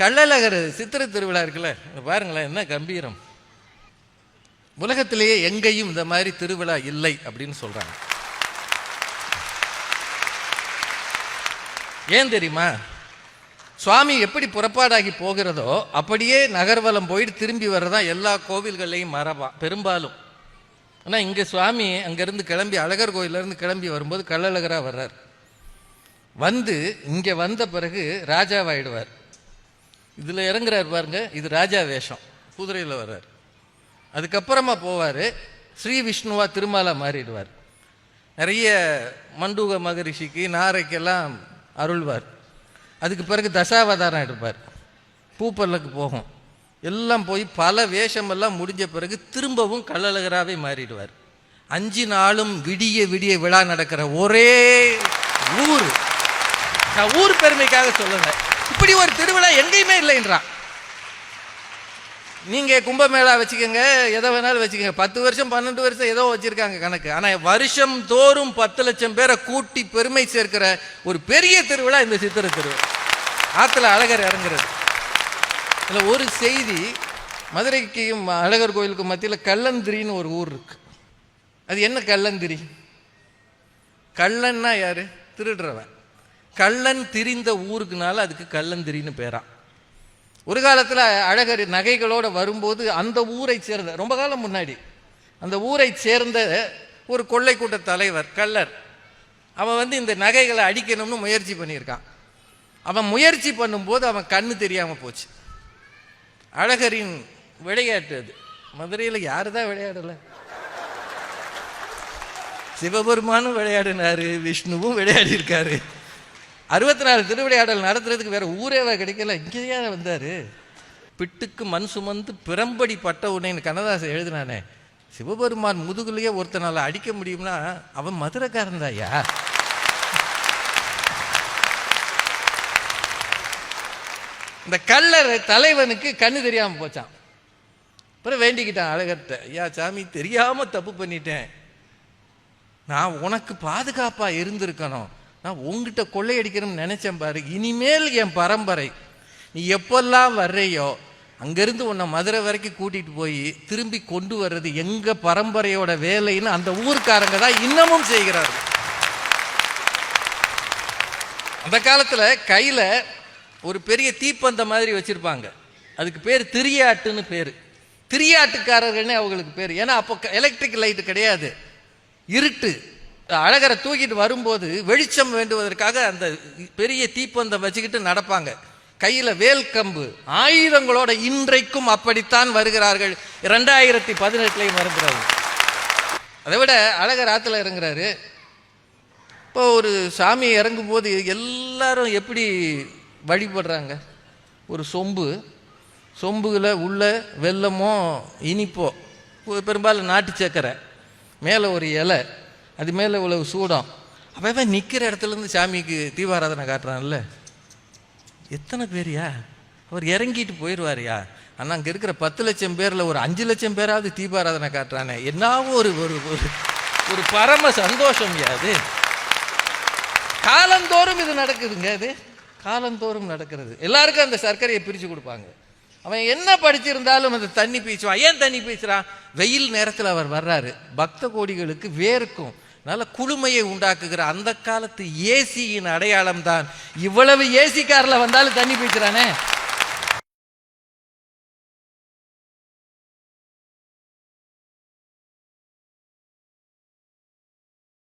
கள்ளழகர் சித்திரை திருவிழா இருக்குல்ல பாருங்களேன் என்ன கம்பீரம். உலகத்திலேயே எங்கேயும் இந்த மாதிரி திருவிழா இல்லை அப்படின்னு சொல்றாங்க. ஏன் தெரியுமா? சுவாமி எப்படி புறப்பாடாகி போகிறதோ அப்படியே நகர்வலம் போயிட்டு திரும்பி வர்றதா எல்லா கோவில்கள்லையும் மரபா பெரும்பாலும். ஆனால் இங்கே சுவாமி அங்கேருந்து கிளம்பி அழகர் கோயிலேருந்து கிளம்பி வரும்போது கள்ளழகராக வர்றார். வந்து இங்கே வந்த பிறகு ராஜாவாயிடுவார். இதில் இறங்குறாரு பாருங்க இது ராஜா வேஷம். குதிரையில் வர்றார். அதுக்கப்புறமா போவார் ஸ்ரீ விஷ்ணுவா திருமாலா மாறிடுவார். நிறைய மண்டூக மகரிஷிக்கு நாரைக்கெல்லாம் அருள்வார். அதுக்கு பிறகு தசாவதாரம் எடுப்பார். பூப்பல்லுக்கு போகும். எல்லாம் போய் பல வேஷமெல்லாம் முடிஞ்ச பிறகு திரும்பவும் கள்ளழகராகவே மாறிடுவார். அஞ்சு நாளும் விடிய விடிய விழா நடக்கிற ஒரே ஊர். நான் ஊர் பெருமைக்காக சொல்லலை. இப்படி ஒரு திருவிழா எங்கேயுமே இல்லைன்றான். நீங்க கும்பமேளா வச்சுக்கோங்க எதை வேணாலும் வச்சுக்கோங்க. பத்து வருஷம் பன்னெண்டு வருஷம் ஏதோ வச்சிருக்காங்க கணக்கு. ஆனா வருஷம் தோறும் பத்து லட்சம் பேரை கூட்டி பெருமை சேர்க்கிற ஒரு பெரிய திருவிழா இந்த சித்திரை திருவிழா. ஆத்துல அழகர் இறங்குறது இதுல ஒரு செய்தி மதுரைக்கும் அழகர் கோயிலுக்கு மத்தியில் கள்ளந்திரின்னு ஒரு ஊர் இருக்கு. அது என்ன கள்ளந்திரி? கள்ளன்னா யாரு? திருடுறவன். கள்ளன் திரிந்த ஊருக்குனால அதுக்கு கள்ளந்திரின்னு பேரான் ஒரு காலத்தில் அழகர் நகைகளோட வரும்போது அந்த ஊரை சேர்ந்த ரொம்ப காலம் முன்னாடி அந்த ஊரை சேர்ந்த ஒரு கொள்ளை கூட்ட தலைவர் கள்ளர். அவன் வந்து இந்த நகைகளை அடிக்கணும்னு முயற்சி பண்ணியிருக்கான். அவன் முயற்சி பண்ணும்போது அவன் கண்ணு தெரியாமல் போச்சு. அழகரின் விளையாட்டு அது. மதுரையில் யாரு தான் விளையாடலை? சிவபெருமானும் விளையாடினாரு விஷ்ணுவும் விளையாடியிருக்காரு. இருக்காரு அறுபத்தி நாலு திருவிளையாடல் நடத்துறதுக்கு வேற ஊரேவா கிடைக்கல. இங்கேயா வந்தாரு. பிட்டுக்கு மண் சுமந்து பிறம்படி பட்ட உடனே கண்ணதாசன் எழுதினானே சிவபெருமான் முதுகுலேயே ஒருத்தனால அடிக்க முடியும்னா அவன் மதுரைக்காரன் தாயா இந்த கல்லர் தலைவனுக்கு கண்ணு தெரியாம போச்சான். அப்புறம் வேண்டிக்கிட்டான் அழகர்கிட்ட ஐயா சாமி தெரியாம தப்பு பண்ணிட்டேன். நான் உனக்கு பாதுகாப்பா இருந்திருக்கணும். நான் உங்ககிட்ட கொள்ளையடிக்கணும்னு நினைச்சேன் பாரு. இனிமேல் என் பரம்பரை நீ எப்பெல்லாம் வர்றையோ அங்கேருந்து உன்னை மதுரை வரைக்கும் கூட்டிகிட்டு போய் திரும்பி கொண்டு வர்றது எங்கள் பரம்பரையோட வேலைன்னு அந்த ஊர்க்காரங்க தான் இன்னமும் செய்கிறார்கள் அந்த காலத்தில் கையில் ஒரு பெரிய தீப்பந்த மாதிரி வச்சுருப்பாங்க. அதுக்கு பேர் திரியாட்டுன்னு பேர். திரியாட்டுக்காரர்கள்னே அவங்களுக்கு பேர். ஏன்னா அப்போ எலக்ட்ரிக் லைட்டு கிடையாது. இருட்டு. அழகரை தூக்கிட்டு வரும்போது வெளிச்சம் வேண்டுவதற்காக அந்த பெரிய தீப்பந்தம் வச்சுக்கிட்டு நடப்பாங்க. கையில வேல் கம்பு. ஆயுதங்களோட இன்றைக்கும் அப்படித்தான் வருகிறார்கள். இரண்டாயிரத்தி பதினெட்டுலையும் வருகிறார்கள் அதை விட அழகர் ஆத்துல இறங்குறாரு. இப்போ ஒரு சாமி இறங்கும்போது எல்லாரும் எப்படி வழிபடுறாங்க? ஒரு சொம்பு. சொம்புல உள்ள வெல்லமோ இனிப்போ. பெரும்பாலும் நாட்டு சக்கரை. மேலே ஒரு இலை. அது மேலே இவ்வளவு சூடம். அவன் நிற்கிற இடத்துலேருந்து சாமிக்கு தீபாராதனை காட்டுறான்ல. எத்தனை பேரியா? அவர் இறங்கிட்டு போயிடுவார்யா? ஆனால் அங்கே இருக்கிற பத்து லட்சம் பேரில் ஒரு அஞ்சு லட்சம் பேராவது தீபாராதனை காட்டுறானே. என்னாவும் ஒரு ஒரு ஒரு ஒரு பரம சந்தோஷம் அது? காலந்தோறும் இது நடக்குதுங்க அது? காலந்தோறும் நடக்கிறது. எல்லாருக்கும் அந்த சர்க்கரையை பிரித்து கொடுப்பாங்க. அவன் என்ன படிச்சிருந்தாலும் அந்த தண்ணி பீச்சுவான். ஏன் தண்ணி பீச்சுறான்? வெயில் நேரத்தில் அவர் வர்றாரு. பக்த கோடிகளுக்கு வேர்க்கும். நல்ல குளுமையை உண்டாக்குகிற அந்த காலத்து ஏசியின் அடையாளம் தான் இவ்வளவு ஏசி காரில் வந்தாலும் தண்ணி பீச்சுறானே?